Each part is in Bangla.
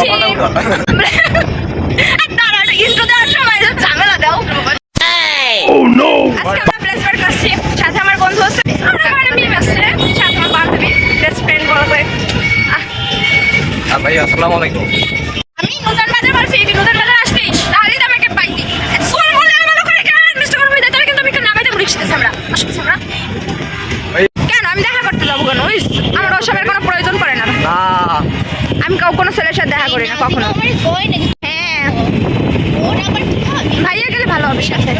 যাচ্ছি দাঁড়া ইন্ট্রো দেওয়ার সময় ঝামেলা দাও আজকে আমরা প্লেসমেন্ট করছি সাথে আমার বন্ধু আছে আর আমার মেয়ে আছে সাথে আমার বান্ধবী বেস্ট ফ্রেন্ড বলা যায় ভাই আসসালামু আলাইকুম আমি নতুন বাজার বলছি তুই নতুন বাজার আসলিস তাহলেই তো আমাকে পাইতি সোল বলে আমার ওখানে কেন তাহলে কিন্তু আমি বলিস আমরা আসছি আমরা কেন আমি দেখা করতে যাব কেন? আমার ওসবের কোনো প্রয়োজন পড়ে না না আমি কাউ কোনো ছেলের সাথে দেখা করি না কখনো। হ্যাঁ। ভাইয়া গেলে ভালো হবে সাথে।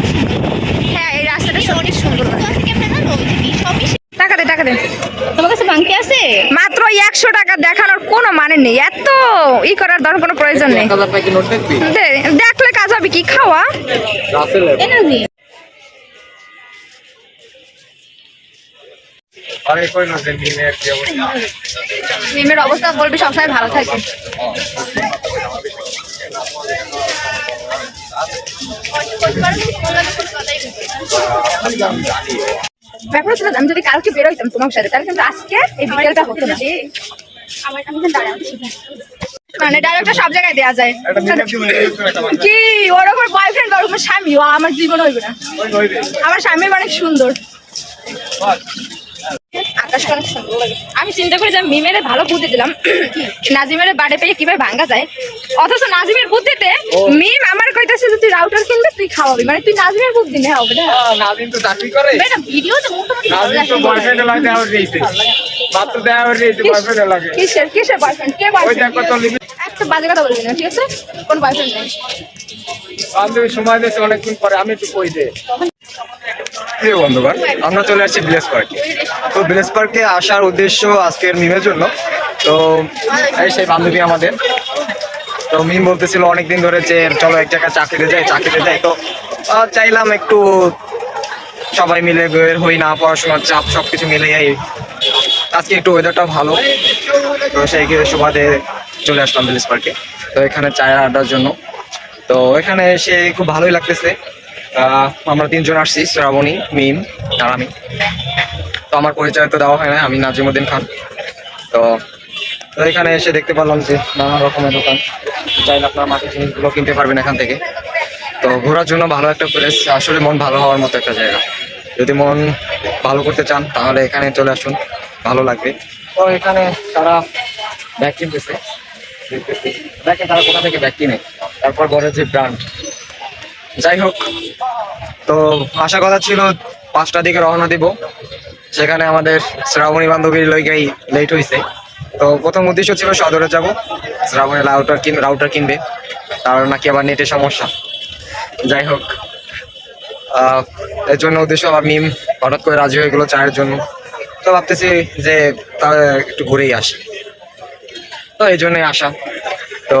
হ্যাঁ এই রাস্তাটা সুন্দর। টাকা দে টাকা দে। তোমার কাছে বাংকি আছে? মাত্র একশো টাকা দেখানোর কোনো মানে নেই। এত ই করার দরকার কোনো প্রয়োজন নেই। দেখলে কাজ হবে কি? খাওয়া। মিমের অবস্থা? বলবি সবসময় ভালো থাকে। ব্যাপার হচ্ছে আমি যদি কালকে বেরোইতাম তোমার সাথে তাহলে কিন্তু আজকে এই বিকেলটা হতো না। মানে ডায়লগটা সব জায়গায় দেওয়া যায়। কি? ওর ওপর বয়ফ্রেন্ড ওর ওপর স্বামী। আমার জীবন হইবে না। আমার স্বামীর অনেক সুন্দর। আকাশটা অনেক সুন্দর লাগে আমি চিন্তা করি যে মিমের ভালো বুদ্ধি দিলাম। নাজিমের বাড়ি পেয়ে কীভাবে ভাঙ্গা যায়? অথচ নাজিমের বুদ্ধিতে মিম আমার কইতাছে যে তুই রাউটার কিনবে তুই খাওয়াবি। মানে তুই নাজিমের বুদ্ধি নে হবে না? নাজিম তো চাকরি করে। বেটা ভিডিওতে মোটামুটি ভালো নাজিম তো বয়ফ্রেন্ড লাগে দেওয়া রয়েছে মাত্র দেওয়া রয়েছে বয়ফ্রেন্ড লাগে। কিসের কিসের বয়ফ্রেন্ড কে ওই বয়ফ্রেন্ড দেখো তো একটা বাজে কথা বলবি না ঠিক আছে? কোন বয়ফ্রেন্ড নেই। বান্ধবী সময় দিয়েছে, অনেকদিন পরে আমি একটু কই দে। আমরা চলে আসছি ভিলেজ পার্কে। তো ভিলেজ পার্কে আসার উদ্দেশ্য আজকের মিমের জন্য। তো এই সেই বান্ধবী আমাদের। তো মিম বলতেছিল, অনেকদিন ধরে যে, চলো এক জায়গায় চাকরিতে যাই চাকরিতে যাই। তো চাইলাম একটু সবাই মিলে বের হই, না, পড়াশোনার চাপ, সবকিছু মিলে এই আজকে একটু ওয়েদারটা ভালো। তো সেই সুবাদে চলে আসলাম ভিলেজ পার্কে। তো এখানে চায় আড্ডার জন্য। তো এখানে এসে খুব ভালোই লাগতেছে। আমরা তিনজন আসছি, শ্রাবণী, মিম, আর আমি। তো আমার পরিচয় তো দেওয়া হয় না, আমি নাজিমুদ্দিন খান। তো তো এখানে এসে দেখতে পারলাম যে নানা রকমের দোকান। চাইলে আপনার মাটির জিনিসগুলো কিনতে পারবেন এখান থেকে। তো ঘোরার জন্য ভালো একটা প্লেস আসলে মন ভালো হওয়ার মতো একটা জায়গা। যদি মন ভালো করতে চান, তাহলে এখানে চলে আসুন, ভালো লাগবে। তো এখানে তারা ব্যাগ কিনতেছে দেখতেছি। দেখেন তারা কোথা থেকে ব্যাগ কিনে তারপর বলে যে ব্র্যান্ড। যাই হোক, তো আশা কথা ছিল পাঁচটার দিকে রওনা দিব, সেখানে আমাদের শ্রাবণী বান্ধবীর লইগাই লেট হয়েছে তো প্রথম উদ্দেশ্য ছিল সদরে যাব, শ্রাবণী রাউটার কিন রাউটার কিনবে, তার নাকি আবার নেটের সমস্যা। যাই হোক এর জন্য উদ্দেশ্য আবার মিম হঠাৎ করে রাজি হয়ে গেলো চায়ের জন্য। তো ভাবতেছি যে তাহলে একটু ঘুরেই আসি। তো এই জন্যই আসা। তো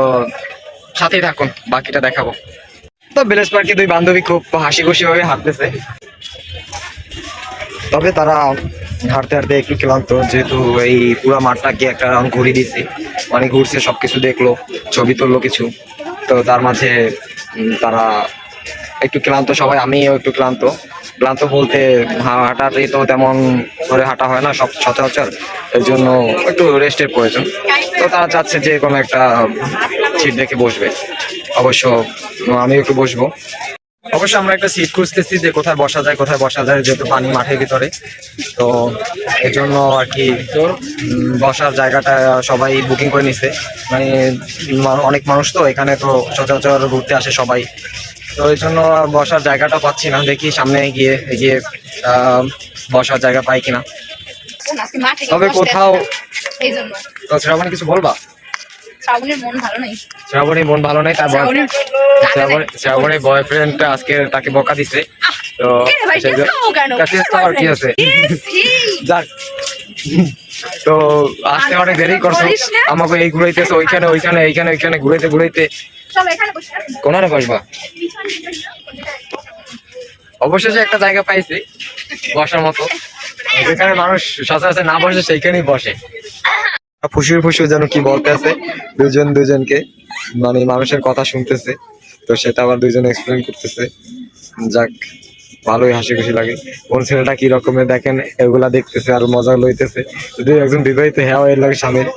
সাথেই থাকুন, বাকিটা দেখাবো। তো বিলেজ পার্কে দুই বান্ধবী খুব হাসি খুশি ভাবে হাঁটতেছে। তবে তারা হাঁটতে হাঁটতে একটু ক্লান্ত, যেহেতু এই পুরো মাঠটাকে একটা রাউন্ড ঘুরিয়ে দিয়েছে। অনেক ঘুরছে, সবকিছু দেখল, ছবি তুললো কিছু। তো তার মাঝে তারা একটু ক্লান্ত সবাই, আমিও একটু ক্লান্ত। ক্লান্ত বলতে হা- হাঁটাতে তো তেমন করে হাঁটা হয় না, সব সচরাচর। এই জন্য একটু রেস্টের প্রয়োজন। তো তারা চাচ্ছে যে কোনো একটা সিট দেখে বসবে। অবশ্য আমি একটু বসবো। অবশ্য আমরা একটা সিট খুঁজতেছি যে কোথায় বসা যায়, কোথায় বসা যায়, যেহেতু পানি মাঠের ভিতরে। তো এই জন্য আর কি বসার জায়গাটা সবাই বুকিং করে নিছে। মানে অনেক মানুষ তো এখানে তো সচরাচর ঘুরতে আসে সবাই। তো এই জন্য বসার জায়গাটা পাচ্ছি না। দেখি সামনে গিয়ে গিয়ে বসার জায়গা পাই কিনা। তবে কোথাও শ্রাবণী কিছু বলবা? শ্রাবণের মন ভালো নেই শ্রাবণী ভালো নেই তার শ্রাবণীর শ্রাবণী শ্রাবণীর বয়ফ্রেন্ড আজকে তাকে বকা দিছে। তো কে রে ভাই, সেই kiss খাব কেন? তা kiss খাওয়ার কি যাক। তো আসতে অনেক দেরি করছ। আমাকে এই ঘুরাইতেছে ওইখানে ওইখানে এইখানে ওইখানে ঘুরাইতে ঘুরাইতে কোনারে বসবা? অবশেষে একটা জায়গা পাইছি বসার মতো। যেখানে মানুষ সচরাচর না বসে সেইখানেই বসে। ফুসুর ফুসুর যেন কি বলতেছে দুজন দুজনকে মানে মানুষের কথা শুনতেছে তো সেটা আবার দুজন এক্সপ্লেন করতেছে। যাক ভালোই হাসি খুশি লাগে। কোন ছেলেটা কি রকমের দেখেন এগুলা দেখতেছে আর মজা লইতেছে। যদি একজন বিবাহিত হ্যাঁ এর লাগে স্বামীর।